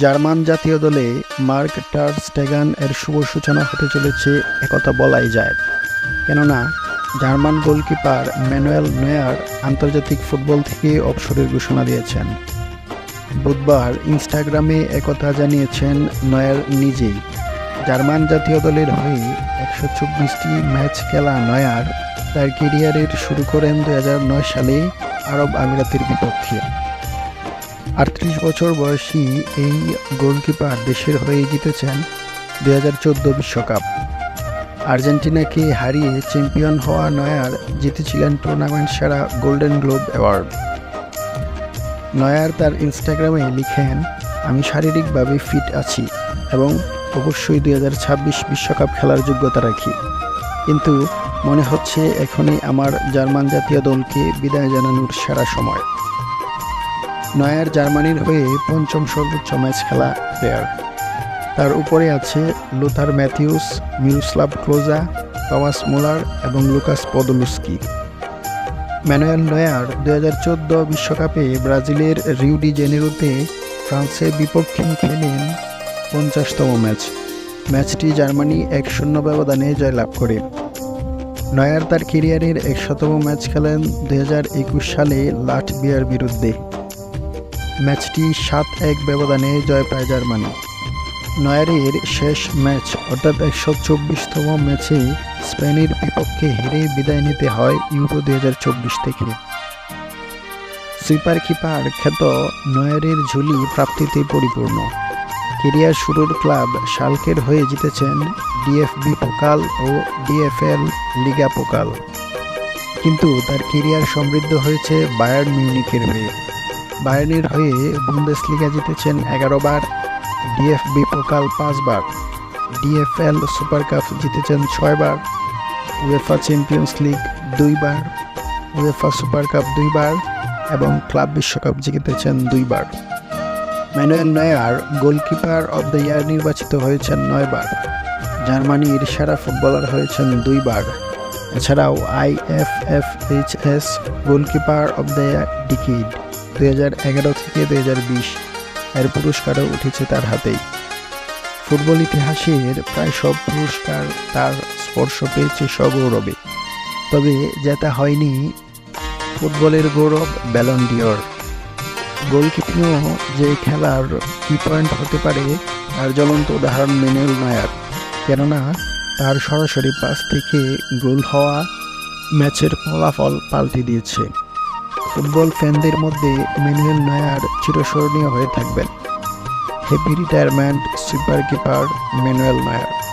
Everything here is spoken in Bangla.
জার্মান জাতীয় দলে মার্ক টার স্টেগান এর শুভ সূচনা হতে চলেছে, একথা বলাই যায়। কেননা, জার্মান গোলকিপার ম্যানুয়েল নয়ার আন্তর্জাতিক ফুটবল থেকে অবসরের ঘোষণা দিয়েছেন। বুধবার ইনস্টাগ্রামে একথা জানিয়েছেন নয়ার নিজেই। জার্মান জাতীয় দলের হয়ে একশো চব্বিশটি ম্যাচ খেলা নয়ার, তার কেরিয়ারের শুরু করেন দুহাজার নয় সালে আরব আমিরাতের বিপক্ষে। আটত্রিশ বছর বয়সী এই গোলকিপার দেশের হয়ে জিতেছেন দু হাজার চোদ্দ বিশ্বকাপ। আর্জেন্টিনাকে হারিয়ে চ্যাম্পিয়ন হওয়া নয়ার জিতেছিলেন টুর্নামেন্ট সেরা গোল্ডেন গ্লোব অ্যাওয়ার্ড। নয়ার তার ইনস্টাগ্রামে লিখেন, আমি শারীরিকভাবে ফিট আছি এবং অবশ্যই দুই বিশ্বকাপ খেলার যোগ্যতা রাখি। কিন্তু মনে হচ্ছে এখনই আমার জার্মান জাতীয় দলকে বিদায় জানানোর সেরা সময়। নয়ার জার্মানির হয়ে পঞ্চম সর্বোচ্চ ম্যাচ খেলা প্লেয়ার তার উপরে আছে Lothar Matthaus Miroslav Klose, Thomas Muller এবং লুকাস পদলুস্কি ম্যানুয়েল নয়ার দু হাজার চোদ্দ বিশ্বকাপে ব্রাজিলের রিউডি জেনেরোতে ফ্রান্সের বিপক্ষে খেলেন পঞ্চাশতম ম্যাচ। ম্যাচটি জার্মানি এক শূন্য ব্যবধানে জয়লাভ করে। নয়ার তার কেরিয়ারের একশতম ম্যাচ খেলেন দু হাজার একুশ সালে লাটভিয়ার বিরুদ্ধে। ম্যাচটি সাত এক ব্যবধানে জয় পায় জার্মানি। নয়ারের শেষ ম্যাচ অর্থাৎ একশো চব্বিশতম ম্যাচে স্পেনের বিপক্ষে হেরে বিদায় নিতে হয় ইউরো দুই হাজার চব্বিশ থেকে। সুইপার কিপার খ্যাত নয়ারের ঝুলি প্রাপ্তিতে পরিপূর্ণ। কেরিয়ার শুরুর ক্লাব শালকের হয়ে জিতেছেন ডিএফবি পোকাল ও ডিএফএল লিগা পোকাল। কিন্তু তার কেরিয়ার সমৃদ্ধ হয়েছে বায়ার্ন মিউনিকের হয়ে। বায়ার্নের হয়ে বুন্দেসলিগা জিতেছেন এগারো বার ডিএফবি পোকাল পাঁচবার, ডিএফএল সুপার কাপ জিতেছেন ছয়বার, উয়েফা চ্যাম্পিয়ন্স লিগ দুইবার, উয়েফা সুপার কাপ দুইবার এবং ক্লাব বিশ্বকাপ জিতেছেন দুইবার। Manuel Neuer goalkeeper of the year নির্বাচিত হয়েছেন নয়বার। জার্মানির সেরা ফুটবলার হয়েছেন দুইবার। এছাড়াও IFFHS goalkeeper of the decade. দুই হাজার এগারো থেকে দুই হাজার বিশ এর পুরস্কারও উঠেছে তার হাতেই। ফুটবল ইতিহাসের প্রায় সব পুরস্কার তার স্পর্শ পেয়েছে সগৌরবে। তবে জেতা হয়নি ফুটবলের গৌরব ব্যালন ডিওর গোলকিপিংও যে খেলার কি পয়েন্ট হতে পারে তার জ্বলন্ত উদাহরণ মেনুয়েল নয়ার। কেননা তার সরাসরি পাস থেকে গোল হওয়া ম্যাচের ফলাফল পাল্টে দিয়েছে। ফুটবল ফ্যানদের মধ্যে ম্যানুয়েল নয়ার চিরস্মরণীয় হয়ে থাকবেন। Happy retirement super keeper Manuel Neuer.